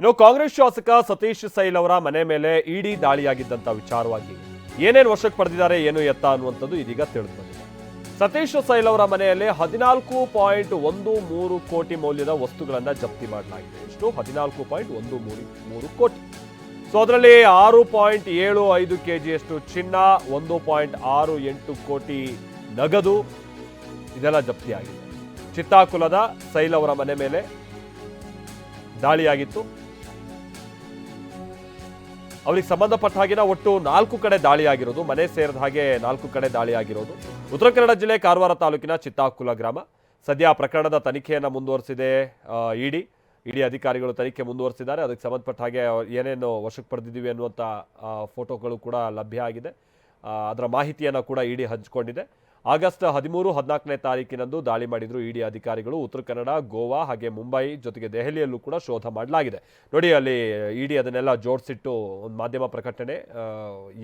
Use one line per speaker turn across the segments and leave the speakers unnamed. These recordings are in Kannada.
ಇನ್ನು ಕಾಂಗ್ರೆಸ್ ಶಾಸಕ ಸತೀಶ್ ಸೈಲ್ ಅವರ ಮನೆ ಮೇಲೆ ಇಡಿ ದಾಳಿಯಾಗಿದ್ದಂತ ವಿಚಾರವಾಗಿ ಏನೇನು ವಶಕ್ಕೆ ಪಡೆದಿದ್ದಾರೆ, ಏನು ಎತ್ತ ಅನ್ನುವಂಥದ್ದು ಇದೀಗ ತಿಳಿದು ಬಂದಿದೆ ಸತೀಶ್ ಸೈಲ್ ಅವರ ಮನೆಯಲ್ಲಿ ಹದಿನಾಲ್ಕು ಪಾಯಿಂಟ್ ಒಂದು ಮೂರು ಕೋಟಿ ಮೌಲ್ಯದ ವಸ್ತುಗಳನ್ನು ಜಪ್ತಿ ಮಾಡಲಾಗಿದೆ. ಎಷ್ಟು ಹದಿನಾಲ್ಕು ಪಾಯಿಂಟ್ ಒಂದು ಮೂರು ಮೂರು ಕೋಟಿ. ಸೊ, ಅದರಲ್ಲಿ ಆರು ಪಾಯಿಂಟ್ ಏಳು ಐದು ಕೆ ಜಿಯಷ್ಟು ಚಿನ್ನ, ಒಂದು ಪಾಯಿಂಟ್ ಆರು ಎಂಟು ಕೋಟಿ ನಗದು ಇದೆಲ್ಲ ಜಪ್ತಿಯಾಗಿದೆ. ಚಿತ್ತಾಕುಲದ ಸೈಲ್ ಅವರ ಮನೆ ಮೇಲೆ ದಾಳಿಯಾಗಿತ್ತು. ಅವರಿಗೆ ಸಂಬಂಧಪಟ್ಟ ಹಾಗಿನ ಒಟ್ಟು ನಾಲ್ಕು ಕಡೆ ದಾಳಿಯಾಗಿರೋದು, ಮನೆ ಸೇರಿದ ಹಾಗೆ ನಾಲ್ಕು ಕಡೆ ದಾಳಿಯಾಗಿರೋದು. ಉತ್ತರ ಕನ್ನಡ ಜಿಲ್ಲೆ ಕಾರವಾರ ತಾಲೂಕಿನ ಚಿತ್ತಾಕುಲ ಗ್ರಾಮ. ಸದ್ಯ ಪ್ರಕರಣದ ತನಿಖೆಯನ್ನು ಮುಂದುವರಿಸಿದೆ ಇಡಿ. ಇಡಿ ಅಧಿಕಾರಿಗಳು ತನಿಖೆ ಮುಂದುವರಿಸಿದ್ದಾರೆ. ಅದಕ್ಕೆ ಸಂಬಂಧಪಟ್ಟ ಹಾಗೆ ಏನೇನು ವಶಕ್ಕೆ ಪಡೆದಿದ್ದೀವಿ ಅನ್ನುವಂಥ ಫೋಟೋಗಳು ಕೂಡ ಲಭ್ಯ ಆಗಿದೆ. ಅದರ ಮಾಹಿತಿಯನ್ನು ಕೂಡ ಇಡಿ ಹಂಚಿಕೊಂಡಿದೆ. ಆಗಸ್ಟ್ ಹದಿಮೂರು ಹದಿನಾಲ್ಕನೇ ತಾರೀಕಿನಂದು ದಾಳಿ ಮಾಡಿದ್ರು ಇಡಿ ಅಧಿಕಾರಿಗಳು. ಉತ್ತರ ಕನ್ನಡ, ಗೋವಾ ಹಾಗೆ ಮುಂಬೈ ಜೊತೆಗೆ ದೆಹಲಿಯಲ್ಲೂ ಕೂಡ ಶೋಧ ಮಾಡಲಾಗಿದೆ. ನೋಡಿ, ಅಲ್ಲಿ ಇಡಿ ಅದನ್ನೆಲ್ಲ ಜೋಡಿಸಿಟ್ಟು ಒಂದು ಮಾಧ್ಯಮ ಪ್ರಕಟಣೆ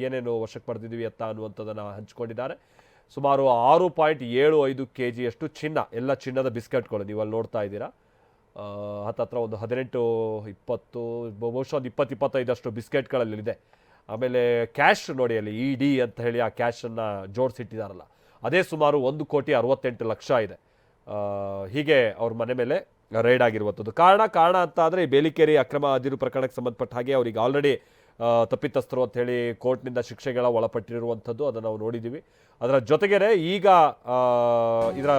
ಏನೇನು ವಶಕ್ಕೆ ಪಡೆದಿದ್ದೀವಿ ಅಂತ ಅನ್ನುವಂಥದ್ದನ್ನು ಹಂಚಿಕೊಂಡಿದ್ದಾರೆ. ಸುಮಾರು ಆರು ಪಾಯಿಂಟ್ ಏಳು ಐದು ಕೆ ಜಿಯಷ್ಟು ಚಿನ್ನ, ಎಲ್ಲ ಚಿನ್ನದ ಬಿಸ್ಕೆಟ್ಗಳು ನೀವು ಅಲ್ಲಿ ನೋಡ್ತಾ ಇದ್ದೀರಾ. ಹತ್ತತ್ರ ಒಂದು ಹದಿನೆಂಟು, ಇಪ್ಪತ್ತು, ಬಹುಶಃ ಒಂದು ಇಪ್ಪತ್ತು, ಇಪ್ಪತ್ತೈದಷ್ಟು ಬಿಸ್ಕೆಟ್ಗಳಲ್ಲಿದೆ. ಆಮೇಲೆ ಕ್ಯಾಶ್ ನೋಡಿ, ಅಲ್ಲಿ ಇ ಅಂತ ಹೇಳಿ ಆ ಕ್ಯಾಶನ್ನು ಜೋಡಿಸಿಟ್ಟಿದ್ದಾರಲ್ಲ. ಅದೇ ಸುಮಾರು ಒಂದು ಕೋಟಿ ಅರವತ್ತೆಂಟು ಲಕ್ಷ ಇದೆ. ಹೀಗೆ ಅವ್ರ ಮನೆ ಮೇಲೆ ರೈಡ್ ಆಗಿರುವಂಥದ್ದು. ಕಾರಣ ಕಾರಣ ಅಂತ ಆದರೆ ಈ ಬೇಲಿಕೇರಿ ಅಕ್ರಮ ಅದಿರು ಪ್ರಕರಣಕ್ಕೆ ಸಂಬಂಧಪಟ್ಟ ಹಾಗೆ ಅವ್ರಿಗೆ ಆಲ್ರೆಡಿ ತಪ್ಪಿತಸ್ಥರು ಅಂತ ಹೇಳಿ ಕೋರ್ಟ್ನಿಂದ ಶಿಕ್ಷೆಗಳ ಒಳಪಟ್ಟಿರುವಂಥದ್ದು ಅದನ್ನು ನಾವು ನೋಡಿದ್ದೀವಿ ಅದರ ಜೊತೆಗೇನೆ ಈಗ ಇದರ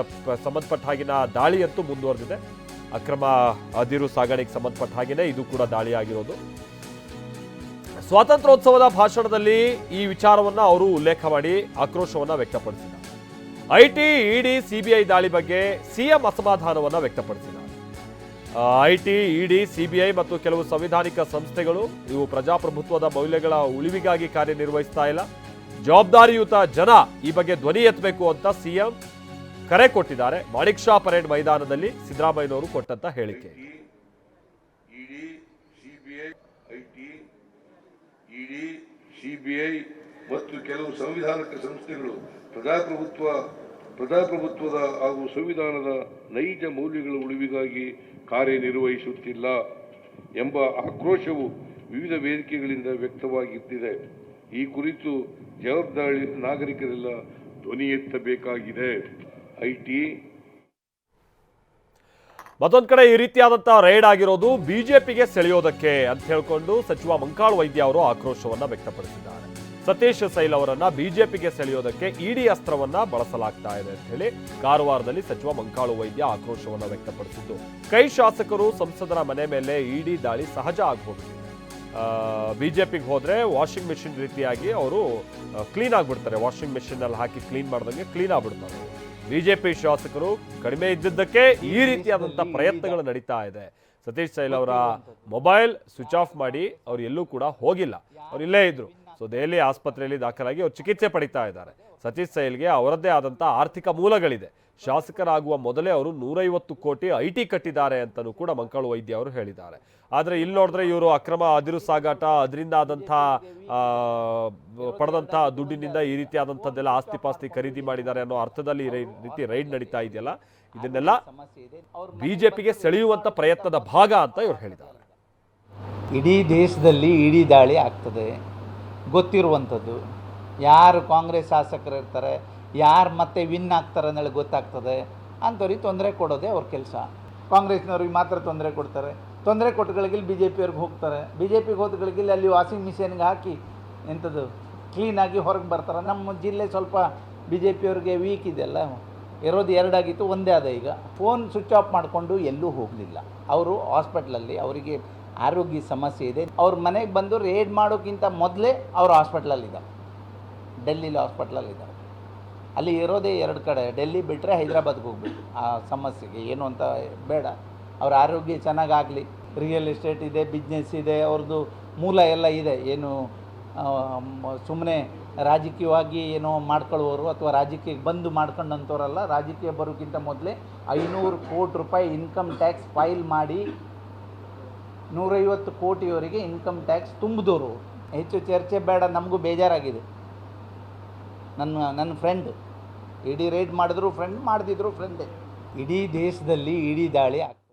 ಸಂಬಂಧಪಟ್ಟ ಹಾಗಿನ ದಾಳಿಯಂತೂ ಮುಂದುವರೆದಿದೆ. ಅಕ್ರಮ ಅದಿರು ಸಾಗಾಣಿಕೆ ಸಂಬಂಧಪಟ್ಟ ಹಾಗೆಯೇ ಇದು ಕೂಡ ದಾಳಿಯಾಗಿರೋದು ಸ್ವಾತಂತ್ರ್ಯೋತ್ಸವದ ಭಾಷಣದಲ್ಲಿ ಈ ವಿಚಾರವನ್ನು ಅವರು ಉಲ್ಲೇಖ ಮಾಡಿ ಆಕ್ರೋಶವನ್ನು ವ್ಯಕ್ತಪಡಿಸಿದ್ದಾರೆ. ಐಟಿ, ಇಡಿ, ಸಿಬಿಐ ದಾಳಿ ಬಗ್ಗೆ ಸಿಎಂ ಅಸಮಾಧಾನವನ್ನು ವ್ಯಕ್ತಪಡಿಸಿದ್ದಾರೆ. ಐಟಿ, ಇಡಿ, ಸಿಬಿಐ ಮತ್ತು ಕೆಲವು ಸಂವಿಧಾನಿಕ ಸಂಸ್ಥೆಗಳು ಇವು ಪ್ರಜಾಪ್ರಭುತ್ವದ ಮೌಲ್ಯಗಳ ಉಳಿವಿಗಾಗಿ ಕಾರ್ಯನಿರ್ವಹಿಸ್ತಾ ಇಲ್ಲ. ಜವಾಬ್ದಾರಿಯುತ ಜನ ಈ ಬಗ್ಗೆ ಧ್ವನಿ ಎತ್ತಬೇಕು ಅಂತ ಸಿಎಂ ಕರೆ ಕೊಟ್ಟಿದ್ದಾರೆ. ಮಾಣಿಕ್ ಶಾ ಪರೇಡ್ ಮೈದಾನದಲ್ಲಿ ಸಿದ್ದರಾಮಯ್ಯನವರು ಕೊಟ್ಟಂತ ಹೇಳಿಕೆ
ED CBI IT ED CBI ಮತ್ತು ಕೆಲವು ಸಂವಿಧಾನಕ ಸಂಸ್ಥೆಗಳು ಪ್ರಜಾಪ್ರಭುತ್ವ, ಪ್ರಜಾಪ್ರಭುತ್ವದ ಹಾಗೂ ಸಂವಿಧಾನದ ನೈಜ ಮೌಲ್ಯಗಳ ಉಳಿವಿಗಾಗಿ ಕಾರ್ಯನಿರ್ವಹಿಸುತ್ತಿಲ್ಲ ಎಂಬ ಆಕ್ರೋಶವು ವಿವಿಧ ವೇದಿಕೆಗಳಿಂದ ವ್ಯಕ್ತವಾಗಿದ್ದಿದೆ ಈ ಕುರಿತು ಜವಾಬ್ದಾರಿ ನಾಗರಿಕರೆಲ್ಲ ಧ್ವನಿ ಎತ್ತಬೇಕಾಗಿದೆ ಐಟಿ
ಮತ್ತೊಂದ್ ಕಡೆ ಈ ರೀತಿಯಾದಂಥ ರೈಡ್ ಆಗಿರೋದು ಬಿಜೆಪಿಗೆ ಸೆಳೆಯೋದಕ್ಕೆ ಅಂತ ಹೇಳಿಕೊಂಡು ಸಚಿವ ಮಂಕಾಳ್ ವೈದ್ಯ ಅವರು ಆಕ್ರೋಶವನ್ನ ವ್ಯಕ್ತಪಡಿಸಿದ್ದಾರೆ. ಸತೀಶ್ ಸೈಲ್ ಅವರನ್ನ ಬಿಜೆಪಿಗೆ ಸೆಳೆಯೋದಕ್ಕೆ ಇಡಿ ಅಸ್ತ್ರವನ್ನ ಬಳಸಲಾಗ್ತಾ ಇದೆ ಅಂತ ಹೇಳಿ ಕಾರವಾರದಲ್ಲಿ ಸಚಿವ ಮಂಕಾಳು ವೈದ್ಯ ಆಕ್ರೋಶವನ್ನ ವ್ಯಕ್ತಪಡಿಸಿದ್ದು. ಕೈ ಶಾಸಕರು ಸಂಸದರ ಮನೆ ಮೇಲೆ ಇಡಿ ದಾಳಿ ಸಹಜ ಆಗೋಗಿದೆ ಬಿಜೆಪಿಗೆ ಹೋದರೆ ವಾಷಿಂಗ್ ಮೆಷಿನ್ ರೀತಿಯಾಗಿ ಅವರು ಕ್ಲೀನ್ ಆಗಿಬಿಡ್ತಾರೆ. ವಾಷಿಂಗ್ ಮೆಷಿನ್ ಅಲ್ಲಿ ಹಾಕಿ ಕ್ಲೀನ್ ಮಾಡ್ದಂಗೆ ಕ್ಲೀನ್ ಆಗ್ಬಿಡ್ತಾರೆ. ಬಿಜೆಪಿ ಶಾಸಕರು ಕಡಿಮೆ ಇದ್ದಿದ್ದಕ್ಕೆ ಈ ರೀತಿಯಾದಂಥ ಪ್ರಯತ್ನಗಳು ನಡೀತಾ ಇದೆ. ಸತೀಶ್ ಸೈಲ್ ಅವರ ಮೊಬೈಲ್ ಸ್ವಿಚ್ ಆಫ್ ಮಾಡಿ ಅವ್ರು ಎಲ್ಲೂ ಕೂಡ ಹೋಗಿಲ್ಲ. ಅವ್ರು ಇಲ್ಲೇ ಇದ್ದರು ಸೊ ದೆಹಲಿ ಆಸ್ಪತ್ರೆಯಲ್ಲಿ ದಾಖಲಾಗಿ ಅವ್ರು ಚಿಕಿತ್ಸೆ ಪಡಿತಾ ಇದ್ದಾರೆ. ಸತೀಶ್ ಸೈಲ್ಗೆ ಅವರದ್ದೇ ಆದಂಥ ಆರ್ಥಿಕ ಮೂಲಗಳಿದೆ. ಶಾಸಕರಾಗುವ ಮೊದಲೇ ಅವರು ನೂರೈವತ್ತು ಕೋಟಿ ಐ ಟಿ ಕಟ್ಟಿದ್ದಾರೆ ಅಂತಲೂ ಕೂಡ ಮಂಕಾಳು ವೈದ್ಯ ಅವರು ಹೇಳಿದ್ದಾರೆ. ಆದರೆ ಇಲ್ಲಿ ನೋಡಿದ್ರೆ ಇವರು ಅಕ್ರಮ ಅದಿರು ಸಾಗಾಟ, ಅದರಿಂದ ಆದಂಥ ಪಡೆದಂಥ ದುಡ್ಡಿನಿಂದ ಈ ರೀತಿ ಆದಂಥದ್ದೆಲ್ಲ ಆಸ್ತಿ ಪಾಸ್ತಿ ಖರೀದಿ ಮಾಡಿದ್ದಾರೆ ಅನ್ನೋ ಅರ್ಥದಲ್ಲಿ ಈ ರೀತಿ ರೈಡ್ ನಡೀತಾ ಇದೆಯಲ್ಲ? ಇದನ್ನೆಲ್ಲ ಬಿಜೆಪಿಗೆ ಸೆಳೆಯುವಂತ ಪ್ರಯತ್ನದ ಭಾಗ ಅಂತ ಇವರು ಹೇಳಿದ್ದಾರೆ.
ಇಡೀ ದೇಶದಲ್ಲಿ ಇಡೀ ದಾಳಿ ಆಗ್ತದೆ. ಗೊತ್ತಿರುವಂಥದ್ದು. ಯಾರು ಕಾಂಗ್ರೆಸ್ ಶಾಸಕರು ಇರ್ತಾರೆ ಯಾರು ಮತ್ತೆ ವಿನ್ ಆಗ್ತಾರೆ ಅನ್ನೇಳಿ ಗೊತ್ತಾಗ್ತದೆ. ಅಂಥವ್ರಿಗೆ ತೊಂದರೆ ಕೊಡೋದೇ ಅವ್ರ ಕೆಲಸ. ಕಾಂಗ್ರೆಸ್ನವ್ರಿಗೆ ಮಾತ್ರ ತೊಂದರೆ ಕೊಡ್ತಾರೆ. ತೊಂದರೆ ಕೊಟ್ಟಗಳಿಗೆ ಬಿ ಜೆ ಪಿಯವ್ರಿಗೆ ಹೋಗ್ತಾರೆ. ಬಿ ಜೆ ಪಿಗೆ ಹೋದಗಳಿಗೆ ಅಲ್ಲಿ ವಾಷಿಂಗ್ ಮಿಷಿನ್ಗೆ ಹಾಕಿ ಎಂಥದ್ದು ಕ್ಲೀನಾಗಿ ಹೊರಗೆ ಬರ್ತಾರೆ. ನಮ್ಮ ಜಿಲ್ಲೆ ಸ್ವಲ್ಪ ಬಿ ಜೆ ಪಿಯವ್ರಿಗೆ ವೀಕ್ ಇದೆಯಲ್ಲ ಇರೋದು ಎರಡಾಗಿತ್ತು, ಒಂದೇ ಅದ ಈಗ. ಫೋನ್ ಸ್ವಿಚ್ ಆಫ್ ಮಾಡಿಕೊಂಡು ಎಲ್ಲೂ ಹೋಗಲಿಲ್ಲ. ಅವರು ಹಾಸ್ಪಿಟ್ಲಲ್ಲಿ ಅವರಿಗೆ ಆರೋಗ್ಯ ಸಮಸ್ಯೆ ಇದೆ. ಅವ್ರ ಮನೆಗೆ ಬಂದು ರೇಡ್ ಮಾಡೋಕ್ಕಿಂತ ಮೊದಲೇ ಅವರು ಹಾಸ್ಪಿಟ್ಲಲ್ಲಿದ್ದಾರೆ ಡೆಲ್ಲಿಲಿ ಹಾಸ್ಪಿಟ್ಲಲ್ಲಿದ್ದಾರೆ ಅಲ್ಲಿ ಇರೋದೇ ಎರಡು ಕಡೆ, ಡೆಲ್ಲಿ ಬಿಟ್ಟರೆ ಹೈದ್ರಾಬಾದ್ಗೆ ಹೋಗ್ಬೇಕು. ಆ ಸಮಸ್ಯೆಗೆ ಏನು ಅಂತ ಬೇಡ. ಅವ್ರ ಆರೋಗ್ಯ ಚೆನ್ನಾಗಾಗಲಿ. ರಿಯಲ್ ಎಸ್ಟೇಟ್ ಇದೆ ಬಿಸ್ನೆಸ್ ಇದೆ, ಅವ್ರದ್ದು ಮೂಲ ಎಲ್ಲ ಇದೆ. ಏನು ಸುಮ್ಮನೆ ರಾಜಕೀಯವಾಗಿ ಏನೋ ಮಾಡ್ಕೊಳ್ಳೋರು ಅಥವಾ ರಾಜಕೀಯಕ್ಕೆ ಬಂದು ಮಾಡ್ಕೊಂಡಂಥವ್ರಲ್ಲ, ರಾಜಕೀಯ ಬರೋಕ್ಕಿಂತ ಮೊದಲೇ ಐನೂರು ಕೋಟಿ ರೂಪಾಯಿ ಇನ್ಕಮ್ ಟ್ಯಾಕ್ಸ್ ಫೈಲ್ ಮಾಡಿ ನೂರೈವತ್ತು ಕೋಟಿಯವರಿಗೆ ಇನ್ಕಮ್ ಟ್ಯಾಕ್ಸ್ ತುಂಬಿದವರು ಹೆಚ್ಚು ಚರ್ಚೆ ಬೇಡ, ನಮಗೂ ಬೇಜಾರಾಗಿದೆ. ನನ್ನ ನನ್ನ ಫ್ರೆಂಡ್ ಇಡೀ ರೈಡ್ ಮಾಡಿದ್ರು ಫ್ರೆಂಡ್ ಮಾಡ್ದಿದ್ರು ಫ್ರೆಂಡೇ ಇಡೀ ದೇಶದಲ್ಲಿ ಇಡೀ ದಾಳಿ ಆಗ್ತದೆ.